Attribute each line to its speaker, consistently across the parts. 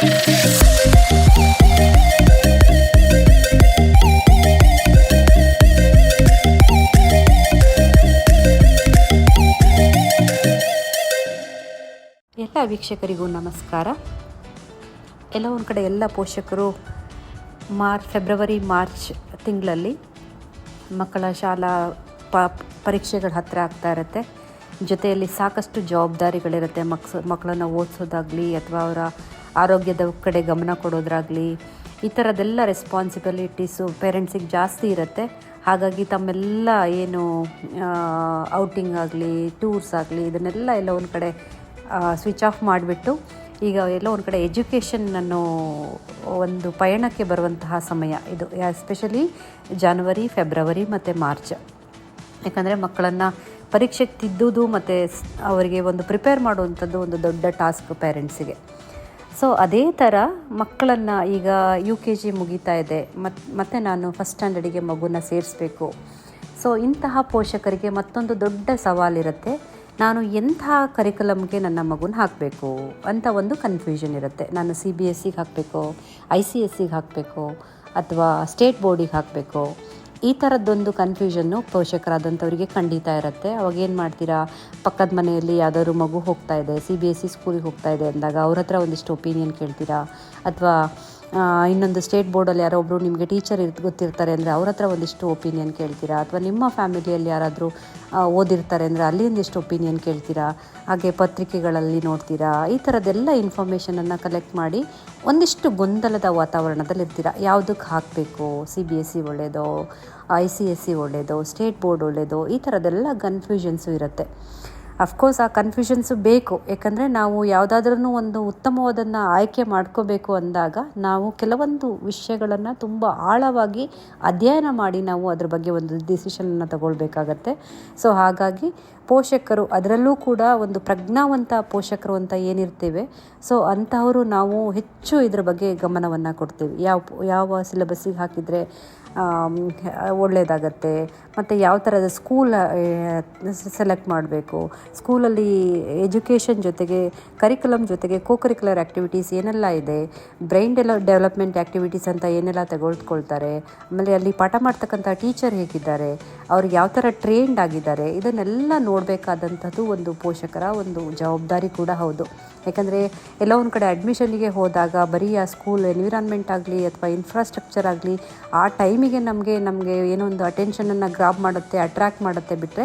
Speaker 1: ಎಲ್ಲ ವೀಕ್ಷಕರಿಗೂ ನಮಸ್ಕಾರ. ಎಲ್ಲ ಒಂದು ಕಡೆ ಎಲ್ಲ ಪೋಷಕರು ಮಾರ್ಚ್ ಫೆಬ್ರವರಿ ಮಾರ್ಚ್ ತಿಂಗಳಲ್ಲಿ ಮಕ್ಕಳ ಶಾಲಾ ಪ, ಪರೀಕ್ಷೆಗಳ ಹತ್ತಿರ ಆಗ್ತಾ ಇರುತ್ತೆ. ಜೊತೆಯಲ್ಲಿ ಸಾಕಷ್ಟು ಜವಾಬ್ದಾರಿಗಳಿರುತ್ತೆ ಮಕ್ಸ್ ಮಕ್ಕಳನ್ನು ಓದಿಸೋದಾಗಲಿ ಅಥವಾ ಅವರ ಆರೋಗ್ಯದ ಕಡೆ ಗಮನ ಕೊಡೋದ್ರಾಗಲಿ, ಈ ಥರದ್ದೆಲ್ಲ ರೆಸ್ಪಾನ್ಸಿಬಿಲಿಟೀಸು ಪೇರೆಂಟ್ಸಿಗೆ ಜಾಸ್ತಿ ಇರುತ್ತೆ. ಹಾಗಾಗಿ ತಮ್ಮೆಲ್ಲ ಏನು ಔಟಿಂಗ್ ಆಗಲಿ ಟೂರ್ಸ್ ಆಗಲಿ, ಇದನ್ನೆಲ್ಲ ಎಲ್ಲ ಒಂದು ಕಡೆ ಸ್ವಿಚ್ ಆಫ್ ಮಾಡಿಬಿಟ್ಟು, ಈಗ ಎಲ್ಲ ಒಂದು ಕಡೆ ಎಜುಕೇಷನ್ ಅನ್ನೋ ಒಂದು ಪಯಣಕ್ಕೆ ಬರುವಂತಹ ಸಮಯ ಇದು. ಎಸ್ಪೆಷಲಿ ಜಾನ್ವರಿ ಫೆಬ್ರವರಿ ಮತ್ತು ಮಾರ್ಚ್ ಯಾಕಂದರೆ ಮಕ್ಕಳನ್ನು ಪರೀಕ್ಷೆಗೆ ತಿದ್ದುವುದು ಮತ್ತು ಅವರಿಗೆ ಒಂದು ಪ್ರಿಪೇರ್ ಮಾಡುವಂಥದ್ದು ಒಂದು ದೊಡ್ಡ ಟಾಸ್ಕ್ ಪೇರೆಂಟ್ಸಿಗೆ ಸೊ ಅದೇ ಥರ ಮಕ್ಕಳನ್ನು ಈಗ ಯು ಕೆ ಜಿ ಮುಗೀತಾ ಇದೆ. ಮತ್ತು ಮತ್ತೆ ನಾನು ಫಸ್ಟ್ ಸ್ಟ್ಯಾಂಡರ್ಡಿಗೆ ಮಗುನ ಸೇರಿಸ್ಬೇಕು. ಸೊ ಇಂತಹ ಪೋಷಕರಿಗೆ ಮತ್ತೊಂದು ದೊಡ್ಡ ಸವಾಲಿರುತ್ತೆ. ನಾನು ಎಂಥ ಕರಿಕುಲಮ್ಗೆ ನನ್ನ ಮಗುನ ಹಾಕಬೇಕು ಅಂತ ಒಂದು ಕನ್ಫ್ಯೂಷನ್ ಇರುತ್ತೆ. ನಾನು ಸಿ ಬಿ ಎಸ್ ಸಿಗೆ ಹಾಕಬೇಕು ಐ ಸಿ ಎಸ್ ಸಿಗೆ ಹಾಕಬೇಕು, ಅಥವಾ ಸ್ಟೇಟ್ ಬೋರ್ಡಿಗೆ ಹಾಕಬೇಕು. ಈ ಥರದ್ದೊಂದು ಕನ್ಫ್ಯೂಷನ್ನು ಪೋಷಕರಾದಂಥವರಿಗೆ ಖಂಡಿತ ಇರುತ್ತೆ. ಅವಾಗ ಏನು ಮಾಡ್ತೀರಾ? ಪಕ್ಕದ ಮನೆಯಲ್ಲಿ ಯಾವುದಾದ್ರು ಮಗು ಹೋಗ್ತಾ ಇದೆ ಸಿ ಬಿ ಎಸ್ ಸಿ ಸ್ಕೂಲಿಗೆ ಹೋಗ್ತಾ ಇದೆ ಅಂದಾಗ ಅವ್ರ ಹತ್ರ ಒಂದಿಷ್ಟು ಒಪಿನಿಯನ್ ಕೇಳ್ತೀರಾ? ಅಥವಾ ಇನ್ನೊಂದು ಸ್ಟೇಟ್ ಬೋರ್ಡಲ್ಲಿ ಯಾರೋ ಒಬ್ಬರು ನಿಮಗೆ ಟೀಚರ್ ಇರ್, ಗೊತ್ತಿರ್ತಾರೆ ಅಂದರೆ ಅವ್ರ ಹತ್ರ ಒಂದಿಷ್ಟು ಒಪಿನಿಯನ್ ಕೇಳ್ತೀರಾ? ಅಥವಾ ನಿಮ್ಮ ಫ್ಯಾಮಿಲಿಯಲ್ಲಿ ಯಾರಾದರೂ ಓದಿರ್ತಾರೆ ಅಂದರೆ ಅಲ್ಲಿ ಒಂದಿಷ್ಟು ಒಪಿನಿಯನ್ ಕೇಳ್ತೀರಾ? ಹಾಗೆ ಪತ್ರಿಕೆಗಳಲ್ಲಿ ನೋಡ್ತೀರಾ? ಈ ಥರದ್ದೆಲ್ಲ ಇನ್ಫಾರ್ಮೇಷನನ್ನು ಕಲೆಕ್ಟ್ ಮಾಡಿ ಒಂದಿಷ್ಟು ಗೊಂದಲದ ವಾತಾವರಣದಲ್ಲಿ ಇರ್ತೀರಾ? ಯಾವುದಕ್ಕೆ ಹಾಕಬೇಕು? ಸಿ ಬಿ ಎಸ್ ಸಿ ಒಳ್ಳೆಯದೋ ಐ ಸಿ ಎಸ್ ಸಿ ಒಳ್ಳೆಯದೋ ಸ್ಟೇಟ್ ಬೋರ್ಡ್ ಒಳ್ಳೆಯದೋ ಈ ಥರದ್ದೆಲ್ಲ ಕನ್ಫ್ಯೂಷನ್ಸು ಇರುತ್ತೆ. ಅಫ್ಕೋರ್ಸ್ ಆ ಕನ್ಫ್ಯೂಷನ್ಸು ಬೇಕು. ಯಾಕಂದರೆ ನಾವು ಯಾವುದಾದ್ರೂ ಒಂದು ಉತ್ತಮವಾದನ್ನು ಆಯ್ಕೆ ಮಾಡ್ಕೋಬೇಕು ಅಂದಾಗ ನಾವು ಕೆಲವೊಂದು ವಿಷಯಗಳನ್ನು ತುಂಬ ಆಳವಾಗಿ ಅಧ್ಯಯನ ಮಾಡಿ ನಾವು ಅದ್ರ ಬಗ್ಗೆ ಒಂದು ಡಿಸಿಷನನ್ನು ತಗೊಳ್ಬೇಕಾಗತ್ತೆ. ಸೊ ಹಾಗಾಗಿ ಪೋಷಕರು ಅದರಲ್ಲೂ ಕೂಡ ಒಂದು ಪ್ರಜ್ಞಾವಂತ ಪೋಷಕರು ಅಂತ ಏನಿರ್ತೇವೆ. ಸೊ ಅಂಥವರು ನಾವು ಹೆಚ್ಚು ಇದ್ರ ಬಗ್ಗೆ ಗಮನವನ್ನು ಕೊಡ್ತೀವಿ. ಯಾವ ಯಾವ ಸಿಲೆಬಸ್ಸಿಗೆ ಹಾಕಿದರೆ ಒಳ್ಳೆಯದಾಗತ್ತೆ ಮತ್ತು ಯಾವ ಥರದ ಸ್ಕೂಲ್ ಸೆಲೆಕ್ಟ್ ಮಾಡಬೇಕು? ಸ್ಕೂಲಲ್ಲಿ ಎಜುಕೇಷನ್ ಜೊತೆಗೆ ಕರಿಕ್ಯುಲಮ್ ಜೊತೆಗೆ ಕೋ ಕರಿಕ್ಯುಲರ್ ಆ್ಯಕ್ಟಿವಿಟೀಸ್ ಏನೆಲ್ಲ ಇದೆ? ಬ್ರೈನ್ ಡೆಲ ಡೆವಲಪ್ಮೆಂಟ್ ಆ್ಯಕ್ಟಿವಿಟೀಸ್ ಅಂತ ಏನೆಲ್ಲ ತೆಗೆದುಕೊಳ್ತಾರೆ? ಆಮೇಲೆ ಅಲ್ಲಿ ಪಾಠ ಮಾಡ್ತಕ್ಕಂಥ ಟೀಚರ್ ಹೇಗಿದ್ದಾರೆ? ಅವ್ರಿಗೆ ಯಾವ ಥರ ಟ್ರೈನ್ಡ್ ಆಗಿದ್ದಾರೆ? ಇದನ್ನೆಲ್ಲ ನೋಡಬೇಕಾದಂಥದ್ದು ಒಂದು ಪೋಷಕರ ಒಂದು ಜವಾಬ್ದಾರಿ ಕೂಡ ಹೌದು. ಯಾಕಂದರೆ ಎಲ್ಲ ಒಂದು ಕಡೆ ಅಡ್ಮಿಷನ್ನಿಗೆ ಹೋದಾಗ ಬರೀ ಆ ಸ್ಕೂಲ್ ಎನ್ವಿರಾನ್ಮೆಂಟ್ ಆಗಲಿ ಅಥವಾ ಇನ್ಫ್ರಾಸ್ಟ್ರಕ್ಚರ್ ಆಗಲಿ ಆ ಟೈಮಿಗೆ ನಮಗೆ ನಮಗೆ ಏನೋ ಒಂದು ಅಟೆನ್ಷನನ್ನು ಗ್ರಾಬ್ ಮಾಡುತ್ತೆ ಅಟ್ರ್ಯಾಕ್ಟ್ ಮಾಡುತ್ತೆ ಬಿಟ್ಟರೆ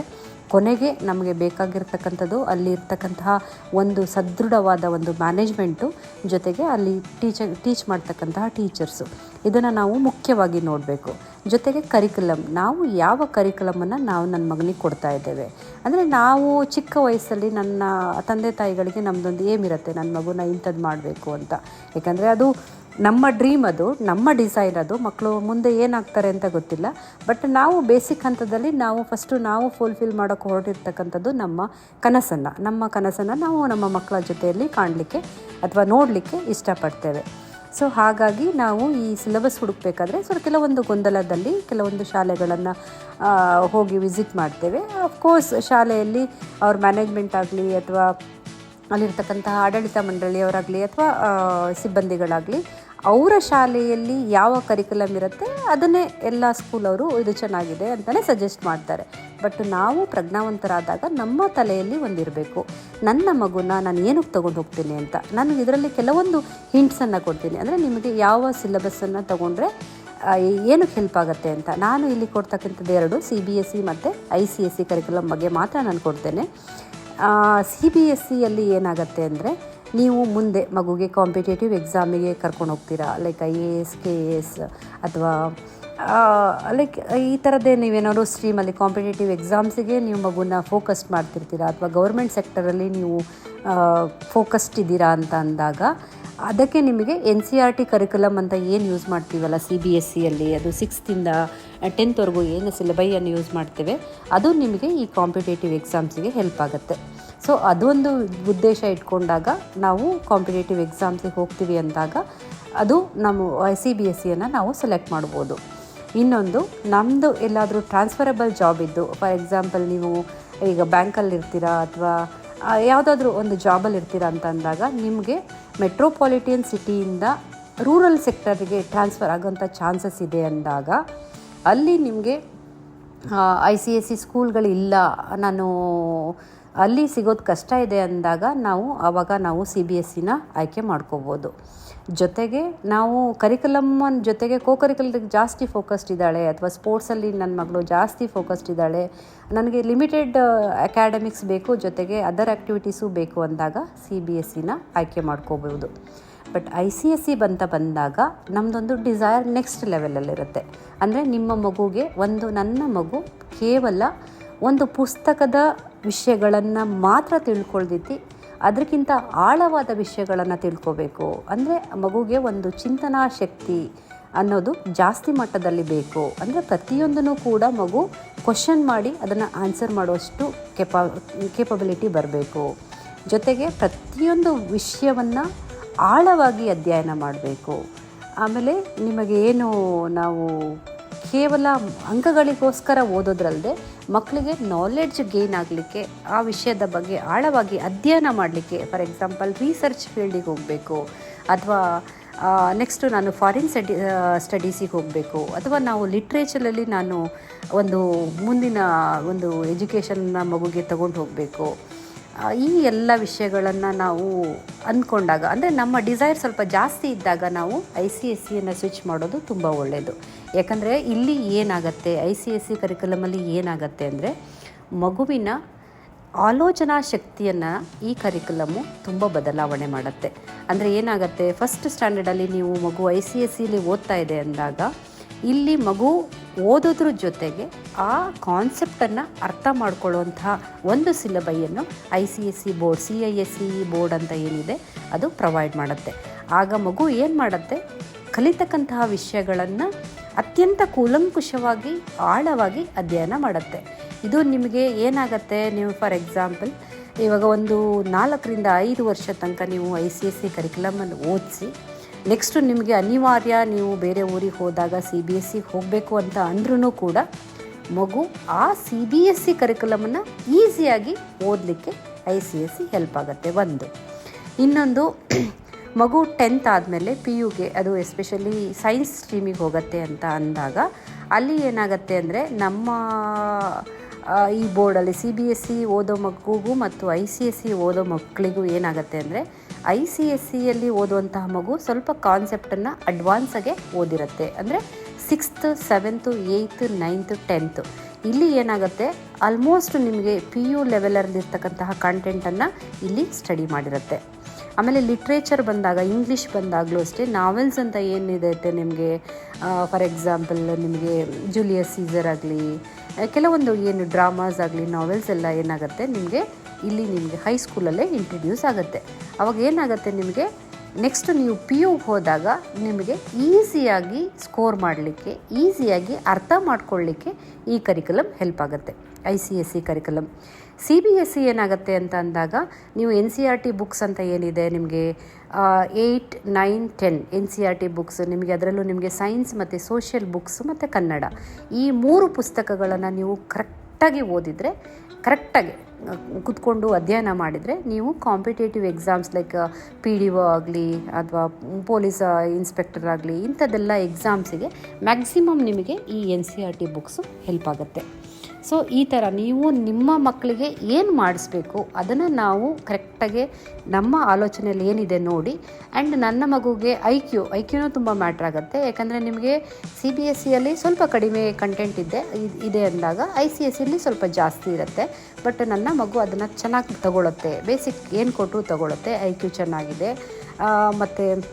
Speaker 1: ಕೊನೆಗೆ ನಮಗೆ ಬೇಕಾಗಿರ್ತಕ್ಕಂಥದ್ದು ಅಲ್ಲಿ ಇರ್ತಕ್ಕಂತಹ ಒಂದು ಸದೃಢವಾದ ಒಂದು ಮ್ಯಾನೇಜ್ಮೆಂಟು ಜೊತೆಗೆ ಅಲ್ಲಿ ಟೀಚರ್ ಟೀಚ್ ಮಾಡ್ತಕ್ಕಂತಹ ಟೀಚರ್ಸು ಇದನ್ನು ನಾವು ಮುಖ್ಯವಾಗಿ ನೋಡಬೇಕು. ಜೊತೆಗೆ ಕರಿಕ್ಯುಲಮ್ ನಾವು ಯಾವ ಕರಿಕ್ಯುಲಮನ್ನು ನಾವು ನನ್ನ ಮಗನಿಗೆ ಕೊಡ್ತಾ ಇದ್ದೇವೆ. ಅಂದರೆ ನಾವು ಚಿಕ್ಕ ವಯಸ್ಸಲ್ಲಿ ನನ್ನ ತಂದೆ ತಾಯಿಗಳಿಗೆ ನಮ್ಮದೊಂದು ಏಮ್ ಇರುತ್ತೆ ನನ್ನ ಮಗುನ ಇಂಥದ್ದು ಮಾಡಬೇಕು ಅಂತ. ಯಾಕಂದರೆ ಅದು ನಮ್ಮ ಡ್ರೀಮ್ ಅದು, ನಮ್ಮ ಡಿಸೈನ್ ಅದು ಮಕ್ಕಳು ಮುಂದೆ ಏನಾಗ್ತಾರೆ ಅಂತ ಗೊತ್ತಿಲ್ಲ. ಬಟ್ ನಾವು ಬೇಸಿಕ್ ಹಂತದಲ್ಲಿ ನಾವು ಫಸ್ಟು ನಾವು ಫುಲ್ಫಿಲ್ ಮಾಡೋಕ್ಕೆ ಹೊರಟಿರ್ತಕ್ಕಂಥದ್ದು ನಮ್ಮ ಕನಸನ್ನು. ನಮ್ಮ ಕನಸನ್ನು ನಾವು ನಮ್ಮ ಮಕ್ಕಳ ಜೊತೆಯಲ್ಲಿ ಕಾಣಲಿಕ್ಕೆ ಅಥವಾ ನೋಡಲಿಕ್ಕೆ ಇಷ್ಟಪಡ್ತೇವೆ. ಸೊ ಹಾಗಾಗಿ ನಾವು ಈ ಸಿಲೆಬಸ್ ಹುಡುಕಬೇಕಾದ್ರೆ ಸೊ ಕೆಲವೊಂದು ಗೊಂದಲದಲ್ಲಿ ಕೆಲವೊಂದು ಶಾಲೆಗಳನ್ನು ಹೋಗಿ ವಿಸಿಟ್ ಮಾಡ್ತೇವೆ. ಅಫ್ಕೋರ್ಸ್ ಶಾಲೆಯಲ್ಲಿ ಅವ್ರ ಮ್ಯಾನೇಜ್ಮೆಂಟ್ ಆಗಲಿ ಅಥವಾ ಅಲ್ಲಿರ್ತಕ್ಕಂತಹ ಆಡಳಿತ ಮಂಡಳಿಯವರಾಗಲಿ ಅಥವಾ ಸಿಬ್ಬಂದಿಗಳಾಗಲಿ ಅವರ ಶಾಲೆಯಲ್ಲಿ ಯಾವ ಕರಿಕ್ಯುಲಮ್ ಇರುತ್ತೆ, ಅದನ್ನೇ ಎಲ್ಲ ಸ್ಕೂಲವರು ಇದು ಚೆನ್ನಾಗಿದೆ ಅಂತಲೇ ಸಜೆಸ್ಟ್ ಮಾಡ್ತಾರೆ. ಬಟ್ ನಾವು ಪ್ರಜ್ಞಾವಂತರಾದಾಗ ನಮ್ಮ ತಲೆಯಲ್ಲಿ ಒಂದಿರಬೇಕು. ನನ್ನ ಮಗುನ ನಾನು ಏನಕ್ಕೆ ತೊಗೊಂಡು ಹೋಗ್ತೀನಿ ಅಂತ. ನಾನು ಇದರಲ್ಲಿ ಕೆಲವೊಂದು ಹಿಂಟ್ಸನ್ನು ಕೊಡ್ತೀನಿ. ಅಂದರೆ ನಿಮಗೆ ಯಾವ ಸಿಲೆಬಸ್ಸನ್ನು ತೊಗೊಂಡ್ರೆ ಏನಕ್ಕೆ ಹೆಲ್ಪ್ ಆಗುತ್ತೆ ಅಂತ. ನಾನು ಇಲ್ಲಿ ಕೊಡ್ತಕ್ಕಂಥದ್ದು ಎರಡು ಸಿ ಬಿ ಎಸ್ ಸಿ ಮತ್ತು I C S C curriculum ಬಗ್ಗೆ ಮಾತ್ರ ನಾನು ಕೊಡ್ತೇನೆ. ಸಿ ಬಿ ಎಸ್ ಸಿಯಲ್ಲಿ ಏನಾಗುತ್ತೆ ಅಂದರೆ ನೀವು ಮುಂದೆ ಮಗುಗೆ ಕಾಂಪಿಟೇಟಿವ್ ಎಕ್ಸಾಮಿಗೆ ಕರ್ಕೊಂಡು ಹೋಗ್ತೀರಾ? Like I A S K S ಅಥವಾ ಲೈಕ್ ಈ ಥರದ್ದೇ ನೀವೇನಾದ್ರು ಸ್ಟ್ರೀಮಲ್ಲಿ ಕಾಂಪಿಟೇಟಿವ್ ಎಕ್ಸಾಮ್ಸಿಗೆ ನೀವು ಮಗುನ ಫೋಕಸ್ಡ್ ಮಾಡ್ತಿರ್ತೀರಾ? ಅಥವಾ ಗೌರ್ಮೆಂಟ್ ಸೆಕ್ಟರಲ್ಲಿ ನೀವು ಫೋಕಸ್ಡ್ ಇದ್ದೀರಾ ಅಂತ ಅಂದಾಗ ಅದಕ್ಕೆ ನಿಮಗೆ N C R T curriculum ಅಂತ ಏನು ಯೂಸ್ ಮಾಡ್ತೀವಲ್ಲ ಸಿ ಬಿ ಎಸ್ ಸಿಯಲ್ಲಿ ಅದು ಸಿಕ್ಸ್ತಿಂದ ಟೆಂತ್ವರೆಗೂ ಏನು ಸಿಲೆಬೈಯನ್ನು ಯೂಸ್ ಮಾಡ್ತೇವೆ? ಅದು ನಿಮಗೆ ಈ ಕಾಂಪಿಟೇಟಿವ್ ಎಕ್ಸಾಮ್ಸಿಗೆ ಹೆಲ್ಪ್ ಆಗುತ್ತೆ. ಸೊ ಅದೊಂದು ಉದ್ದೇಶ ಇಟ್ಕೊಂಡಾಗ ನಾವು ಕಾಂಪಿಟೇಟಿವ್ ಎಕ್ಸಾಮ್ಸಿಗೆ ಹೋಗ್ತೀವಿ ಅಂದಾಗ ಅದು ನಮ್ಮ ಐ ಸಿ ಬಿ ಎಸ್ ಸಿಯನ್ನು ನಾವು ಸೆಲೆಕ್ಟ್ ಮಾಡ್ಬೋದು. ಇನ್ನೊಂದು ನಮ್ಮದು ಎಲ್ಲಾದರೂ ಟ್ರಾನ್ಸ್ಫರಬಲ್ ಜಾಬ್ ಇದ್ದು ಫಾರ್ ಎಕ್ಸಾಂಪಲ್ ನೀವು ಈಗ ಬ್ಯಾಂಕಲ್ಲಿ ಇರ್ತೀರಾ ಅಥವಾ ಯಾವುದಾದ್ರೂ ಒಂದು ಜಾಬಲ್ಲಿ ಇರ್ತೀರಾ ಅಂತ ಅಂದಾಗ ನಿಮಗೆ ಮೆಟ್ರೋಪಾಲಿಟಿಯನ್ ಸಿಟಿಯಿಂದ ರೂರಲ್ ಸೆಕ್ಟರ್ಗೆ ಟ್ರಾನ್ಸ್ಫರ್ ಆಗೋಂಥ ಚಾನ್ಸಸ್ ಇದೆ ಅಂದಾಗ ಅಲ್ಲಿ ನಿಮಗೆ ಐ ಸಿ ಎಸ್ ಸಿ ಸ್ಕೂಲ್ಗಳಿಲ್ಲ ನಾನು ಅಲ್ಲಿ ಸಿಗೋದು ಕಷ್ಟ ಇದೆ ಅಂದಾಗ ನಾವು ಆವಾಗ ನಾವು ಸಿ ಬಿ ಎಸ್ ಸಿನ ಆಯ್ಕೆ ಮಾಡ್ಕೋಬೋದು. ಜೊತೆಗೆ ನಾವು ಕರಿಕುಲಮ್ಮನ ಜೊತೆಗೆ ಕೋ ಜಾಸ್ತಿ ಫೋಕಸ್ಡ್ ಇದ್ದಾಳೆ ಅಥವಾ ಸ್ಪೋರ್ಟ್ಸಲ್ಲಿ ನನ್ನ ಮಗಳು ಜಾಸ್ತಿ ಫೋಕಸ್ಡ್ ಇದ್ದಾಳೆ, ನನಗೆ ಲಿಮಿಟೆಡ್ ಅಕಾಡೆಮಿಕ್ಸ್ ಬೇಕು, ಜೊತೆಗೆ ಅದರ್ ಆ್ಯಕ್ಟಿವಿಟೀಸು ಬೇಕು ಅಂದಾಗ ಸಿ ಬಿ ಎಸ್ ಸಿನ ಆಯ್ಕೆ ಮಾಡ್ಕೋಬೋದು. But I C S C ಬಂತ ಬಂದಾಗ ನಮ್ಮದೊಂದು ಡಿಸೈರ್ ನೆಕ್ಸ್ಟ್ ಲೆವೆಲಲ್ಲಿರುತ್ತೆ ಅಂದರೆ ನಿಮ್ಮ ಮಗುಗೆ ಒಂದು ನನ್ನ ಮಗು ಕೇವಲ ಒಂದು ಪುಸ್ತಕದ ವಿಷಯಗಳನ್ನು ಮಾತ್ರ ತಿಳ್ಕೊಳ್ದಿದ್ದು ಅದಕ್ಕಿಂತ ಆಳವಾದ ವಿಷಯಗಳನ್ನು ತಿಳ್ಕೋಬೇಕು. ಅಂದರೆ ಮಗುಗೆ ಒಂದು ಚಿಂತನಾ ಶಕ್ತಿ ಅನ್ನೋದು ಜಾಸ್ತಿ ಮಟ್ಟದಲ್ಲಿ ಬೇಕು. ಅಂದರೆ ಪ್ರತಿಯೊಂದನ್ನು ಕೂಡ ಮಗು ಕ್ವಶನ್ ಮಾಡಿ ಅದನ್ನು ಆನ್ಸರ್ ಮಾಡುವಷ್ಟು ಕೆಪಾ ಕೇಪಬಿಲಿಟಿ ಬರಬೇಕು. ಜೊತೆಗೆ ಪ್ರತಿಯೊಂದು ವಿಷಯವನ್ನು ಆಳವಾಗಿ ಅಧ್ಯಯನ ಮಾಡಬೇಕು. ಆಮೇಲೆ ನಿಮಗೆ ಏನು ನಾವು ಕೇವಲ ಅಂಕಗಳಿಗೋಸ್ಕರ ಓದೋದ್ರಲ್ಲದೆ ಮಕ್ಕಳಿಗೆ ನಾಲೆಡ್ಜ್ ಗೇನ್ ಆಗಲಿಕ್ಕೆ ಆ ವಿಷಯದ ಬಗ್ಗೆ ಆಳವಾಗಿ ಅಧ್ಯಯನ ಮಾಡಲಿಕ್ಕೆ ಫಾರ್ ಎಕ್ಸಾಂಪಲ್ ರಿಸರ್ಚ್ ಫೀಲ್ಡಿಗೆ ಹೋಗಬೇಕು, ಅಥವಾ ನೆಕ್ಸ್ಟು ನಾನು ಫಾರಿನ್ ಸ್ಟಡಿ ಸ್ಟಡೀಸಿಗೆ ಹೋಗಬೇಕು, ಅಥವಾ ನಾವು ಲಿಟ್ರೇಚರಲ್ಲಿ ನಾನು ಒಂದು ಮುಂದಿನ ಒಂದು ಎಜುಕೇಷನ್ನ ಮಗುಗೆ ತಗೊಂಡು ಹೋಗಬೇಕು. ಈ ಎಲ್ಲ ವಿಷಯಗಳನ್ನು ನಾವು ಅಂದ್ಕೊಂಡಾಗ ಅಂದರೆ ನಮ್ಮ ಡಿಸೈರ್ ಸ್ವಲ್ಪ ಜಾಸ್ತಿ ಇದ್ದಾಗ ನಾವು ಐ ಸಿ ಎಸ್ ಸಿಯನ್ನು ಸ್ವಿಚ್ ಮಾಡೋದು ತುಂಬ ಒಳ್ಳೆಯದು ಯಾಕಂದರೆ ಇಲ್ಲಿ ಏನಾಗುತ್ತೆ ಐ ಸಿ ಎಸ್ ಸಿ ಕರಿಕ್ಯುಲಮಲ್ಲಿ ಏನಾಗುತ್ತೆ ಅಂದರೆ ಮಗುವಿನ ಆಲೋಚನಾ ಶಕ್ತಿಯನ್ನು ಈ ಕರಿಕ್ಯುಲಮು ತುಂಬ ಬದಲಾವಣೆ ಮಾಡುತ್ತೆ. ಅಂದರೆ ಏನಾಗುತ್ತೆ ಫಸ್ಟ್ ಸ್ಟ್ಯಾಂಡರ್ಡಲ್ಲಿ ನೀವು ಮಗು ಐ ಸಿ ಎಸ್ ಸಿಲಿ ಓದ್ತಾ ಇದೆ ಅಂದಾಗ ಇಲ್ಲಿ ಮಗು ಓದೋದ್ರ ಜೊತೆಗೆ ಆ ಕಾನ್ಸೆಪ್ಟನ್ನು ಅರ್ಥ ಮಾಡ್ಕೊಳ್ಳುವಂತಹ ಒಂದು ಸಿಲಬೈಯನ್ನು I C S C board, C I S C board ಅಂತ ಏನಿದೆ, ಅದು ಪ್ರೊವೈಡ್ ಮಾಡುತ್ತೆ. ಆಗ ಮಗು ಏನು ಮಾಡುತ್ತೆ? ಕಲಿತಕ್ಕಂತಹ ವಿಷಯಗಳನ್ನು ಅತ್ಯಂತ ಕೂಲಂಕುಷವಾಗಿ, ಆಳವಾಗಿ ಅಧ್ಯಯನ ಮಾಡುತ್ತೆ. ಇದು ನಿಮಗೆ ಏನಾಗುತ್ತೆ? ನೀವು ಫಾರ್ ಎಕ್ಸಾಂಪಲ್ ಇವಾಗ ಒಂದು ನಾಲ್ಕರಿಂದ ಐದು ವರ್ಷ ತನಕ ನೀವು ಐ ಸಿ ಎಸ್ ಸಿ ಕರಿಕ್ಯುಲಮನ್ನು ಓದಿಸಿ ನೆಕ್ಸ್ಟು ನಿಮಗೆ ಅನಿವಾರ್ಯ ನೀವು ಬೇರೆ ಊರಿಗೆ ಹೋದಾಗ ಸಿ ಬಿ ಎಸ್ ಸಿಗೆ ಹೋಗಬೇಕು ಅಂತ ಅಂದ್ರೂ ಕೂಡ ಮಗು ಆ ಸಿ ಬಿ ಎಸ್ ಸಿ ಕರಿಕುಲಮನ್ನು ಈಸಿಯಾಗಿ ಓದಲಿಕ್ಕೆ I C S C help ಆಗುತ್ತೆ ಒಂದು. ಇನ್ನೊಂದು, ಮಗು ಟೆಂತ್ ಆದಮೇಲೆ ಪಿ ಯುಗೆ ಅದು ಎಸ್ಪೆಷಲಿ ಸೈನ್ಸ್ ಸ್ಟ್ರೀಮಿಗೆ ಹೋಗುತ್ತೆ ಅಂತ ಅಂದಾಗ ಅಲ್ಲಿ ಏನಾಗುತ್ತೆ ಅಂದರೆ ನಮ್ಮ ಈ ಬೋರ್ಡಲ್ಲಿ ಸಿ ಬಿ ಎಸ್ ಸಿ ಓದೋ ಮಗುಗೂ ಮತ್ತು ಐ ಸಿ ಎಸ್ ಸಿ ಓದೋ ಮಕ್ಕಳಿಗೂ ಏನಾಗುತ್ತೆ ಅಂದರೆ ಐ ಸಿ ಎಸ್ ಸಿಯಲ್ಲಿ ಓದುವಂತಹ ಮಗು ಸ್ವಲ್ಪ ಕಾನ್ಸೆಪ್ಟನ್ನು ಅಡ್ವಾನ್ಸಾಗೆ ಓದಿರುತ್ತೆ. ಅಂದರೆ sixth seventh eighth ninth tenth ಇಲ್ಲಿ ಏನಾಗುತ್ತೆ? ಆಲ್ಮೋಸ್ಟ್ ನಿಮಗೆ ಪಿ ಯು ಲೆವೆಲಲ್ಲಿರ್ತಕ್ಕಂತಹ ಕಂಟೆಂಟನ್ನು ಇಲ್ಲಿ ಸ್ಟಡಿ ಮಾಡಿರುತ್ತೆ. ಆಮೇಲೆ ಲಿಟ್ರೇಚರ್ ಬಂದಾಗ ಇಂಗ್ಲೀಷ್ ಬಂದಾಗಲೂ ಅಷ್ಟೇ ನಾವೆಲ್ಸ್ ಅಂತ ಏನಿದೆ ನಿಮಗೆ? ಫಾರ್ ಎಕ್ಸಾಂಪಲ್ ನಿಮಗೆ ಜೂಲಿಯಸ್ ಸೀಸರ್ ಆಗಲಿ, ಕೆಲವೊಂದು ಏನು ಡ್ರಾಮಾಸ್ ಆಗಲಿ ನಾವೆಲ್ಸ್ ಎಲ್ಲ ಏನಾಗುತ್ತೆ? ನಿಮಗೆ ಇಲ್ಲಿ ನಿಮಗೆ ಹೈಸ್ಕೂಲಲ್ಲೇ ಇಂಟ್ರಡ್ಯೂಸ್ ಆಗುತ್ತೆ. ಅವಾಗ ಏನಾಗುತ್ತೆ ನಿಮಗೆ? ನೆಕ್ಸ್ಟ್ ನೀವು ಪಿ ಯು ಹೋದಾಗ ನಿಮಗೆ ಈಸಿಯಾಗಿ ಸ್ಕೋರ್ ಮಾಡಲಿಕ್ಕೆ ಈಸಿಯಾಗಿ ಅರ್ಥ ಮಾಡ್ಕೊಳ್ಳಿಕ್ಕೆ ಈ ಕರಿಕುಲಮ್ ಹೆಲ್ಪ್ ಆಗುತ್ತೆ. I C S C curriculum C B S C ಏನಾಗುತ್ತೆ ಅಂತ ಅಂದಾಗ ನೀವು N C R T books ಅಂತ ಏನಿದೆ ನಿಮಗೆ eight nine ten N C R T books ನಿಮಗೆ ಅದರಲ್ಲೂ ನಿಮಗೆ ಸೈನ್ಸ್ ಮತ್ತು ಸೋಷಿಯಲ್ ಬುಕ್ಸ್ ಮತ್ತು ಕನ್ನಡ. ಈ ಮೂರು ಪುಸ್ತಕಗಳನ್ನು ನೀವು ಕರೆಕ್ಟಾಗಿ ಓದಿದರೆ ಕರೆಕ್ಟಾಗಿ ಕುತ್ಕೊಂಡು ಅಧ್ಯಯನ ಮಾಡಿದರೆ ನೀವು competitive exams like P D O ಆಗಲಿ ಅಥವಾ ಪೊಲೀಸ್ ಇನ್ಸ್ಪೆಕ್ಟರ್ ಆಗಲಿ ಇಂಥದ್ದೆಲ್ಲ ಎಕ್ಸಾಮ್ಸಿಗೆ ಮ್ಯಾಕ್ಸಿಮಮ್ ನಿಮಗೆ ಈ N C R T books help ಆಗುತ್ತೆ. ಸೊ ಈ ಥರ ನೀವು ನಿಮ್ಮ ಮಕ್ಕಳಿಗೆ ಏನು ಮಾಡಿಸ್ಬೇಕು? ಅದನ್ನು ನಾವು ಕರೆಕ್ಟಾಗಿ ನಮ್ಮ ಆಲೋಚನೆಯಲ್ಲಿ ಏನಿದೆ ನೋಡಿ. ಆ್ಯಂಡ್ ನನ್ನ ಮಗುಗೆ ಐ ಕ್ಯೂ ಐ ಕ್ಯೂನೂ ತುಂಬ ಮ್ಯಾಟ್ರ್ ಆಗುತ್ತೆ. ಯಾಕಂದರೆ ನಿಮಗೆ ಸಿ ಬಿ ಎಸ್ ಸಿಯಲ್ಲಿ ಸ್ವಲ್ಪ ಕಡಿಮೆ ಕಂಟೆಂಟ್ ಇದೆ. ಇದ್- ಇದೆ ಅಂದಾಗ ಐ ಸಿ ಎಸ್ ಸಿಲಿ ಸ್ವಲ್ಪ ಜಾಸ್ತಿ ಇರುತ್ತೆ. ಬಟ್ ನನ್ನ ಮಗು ಅದನ್ನು ಚೆನ್ನಾಗಿ ತಗೊಳುತ್ತೆ. ಬೇಸಿಕ್ ಏನು ಕೊಟ್ಟರು ತಗೊಳುತ್ತೆ. ಐ ಕ್ಯೂ ಚೆನ್ನಾಗಿದೆ. ಮತ್ತು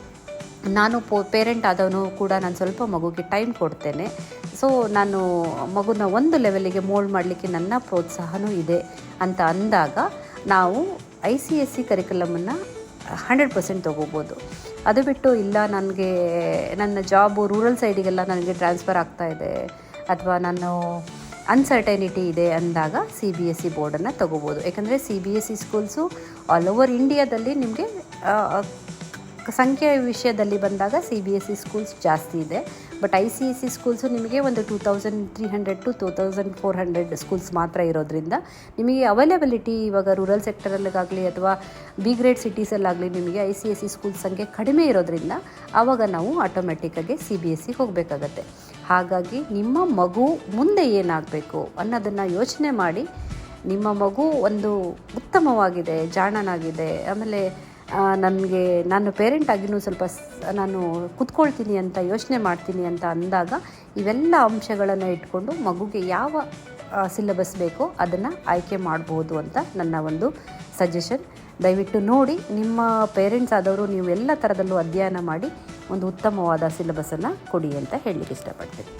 Speaker 1: ನಾನು ಪೋ ಪೇರೆಂಟ್ ಆದವನು ಕೂಡ ನಾನು ಸ್ವಲ್ಪ ಮಗುಗೆ ಟೈಮ್ ಕೊಡ್ತೇನೆ. ಸೊ ನಾನು ಮಗುನ ಒಂದು ಲೆವೆಲಿಗೆ ಮೋಲ್ಡ್ ಮಾಡಲಿಕ್ಕೆ ನನ್ನ ಪ್ರೋತ್ಸಾಹನೂ ಇದೆ ಅಂತ ಅಂದಾಗ ನಾವು ಐ ಸಿ ಎಸ್ ಸಿ ಕರಿಕ್ಯುಲಮನ್ನು ಹಂಡ್ರೆಡ್ ಪರ್ಸೆಂಟ್ ತೊಗೋಬೋದು. ಅದು ಬಿಟ್ಟು ಇಲ್ಲ, ನನಗೆ ನನ್ನ ಜಾಬು ರೂರಲ್ ಸೈಡಿಗೆಲ್ಲ ನನಗೆ ಟ್ರಾನ್ಸ್ಫರ್ ಆಗ್ತಾ ಇದೆ ಅಥವಾ ನಾನು ಅನ್ಸರ್ಟೈನಿಟಿ ಇದೆ ಅಂದಾಗ ಸಿ ಬಿ ಎಸ್ ಸಿ ಬೋರ್ಡನ್ನು ತೊಗೋಬೋದು. ಯಾಕಂದರೆ C B S C schools all over ಇಂಡಿಯಾದಲ್ಲಿ ನಿಮಗೆ ಸಂಖ್ಯೆ ವಿಷಯದಲ್ಲಿ ಬಂದಾಗ C B S C schools ಜಾಸ್ತಿ ಇದೆ. But I C S C schools ನಿಮಗೆ ಒಂದು two thousand three hundred to two thousand four hundred schools ಮಾತ್ರ ಇರೋದ್ರಿಂದ ನಿಮಗೆ ಅವೈಲೇಬಿಲಿಟಿ ಇವಾಗ ರೂರಲ್ ಸೆಕ್ಟರಲ್ಲಿಗಾಗಲಿ ಅಥವಾ ಬಿ ಗ್ರೇಡ್ ಸಿಟೀಸಲ್ಲಾಗಲಿ ನಿಮಗೆ I C S C school ಸಂಖ್ಯೆ ಕಡಿಮೆ ಇರೋದ್ರಿಂದ ಆವಾಗ ನಾವು ಆಟೋಮೆಟಿಕ್ಕಾಗಿ ಸಿ ಬಿ ಎಸ್ ಸಿ ಹೋಗಬೇಕಾಗತ್ತೆ. ಹಾಗಾಗಿ ನಿಮ್ಮ ಮಗು ಮುಂದೆ ಏನಾಗಬೇಕು ಅನ್ನೋದನ್ನು ಯೋಚನೆ ಮಾಡಿ ನಿಮ್ಮ ಮಗು ಒಂದು ಉತ್ತಮವಾಗಿದೆ, ಜಾಣನಾಗಿದೆ, ಆಮೇಲೆ ನನಗೆ, ನಾನು ಪೇರೆಂಟ್ ಆಗಿನೂ ಸ್ವಲ್ಪ ನಾನು ಕುತ್ಕೊಳ್ತೀನಿ ಅಂತ ಯೋಚನೆ ಮಾಡ್ತೀನಿ ಅಂತ ಅಂದಾಗ ಇವೆಲ್ಲ ಅಂಶಗಳನ್ನು ಇಟ್ಕೊಂಡು ಮಗುಗೆ ಯಾವ ಸಿಲೆಬಸ್ ಬೇಕೋ ಅದನ್ನು ಆಯ್ಕೆ ಮಾಡ್ಬೋದು ಅಂತ ನನ್ನ ಒಂದು ಸಜೆಷನ್ ದಯವಿಟ್ಟು ನೋಡಿ, ನಿಮ್ಮ ಪೇರೆಂಟ್ಸ್ ಆದವರು ನೀವು ಎಲ್ಲ ಥರದಲ್ಲೂ ಅಧ್ಯಯನ ಮಾಡಿ ಒಂದು ಉತ್ತಮವಾದ ಸಿಲೆಬಸನ್ನು ಕೊಡಿ ಅಂತ ಹೇಳಲಿಕ್ಕೆ ಇಷ್ಟಪಡ್ತೀನಿ.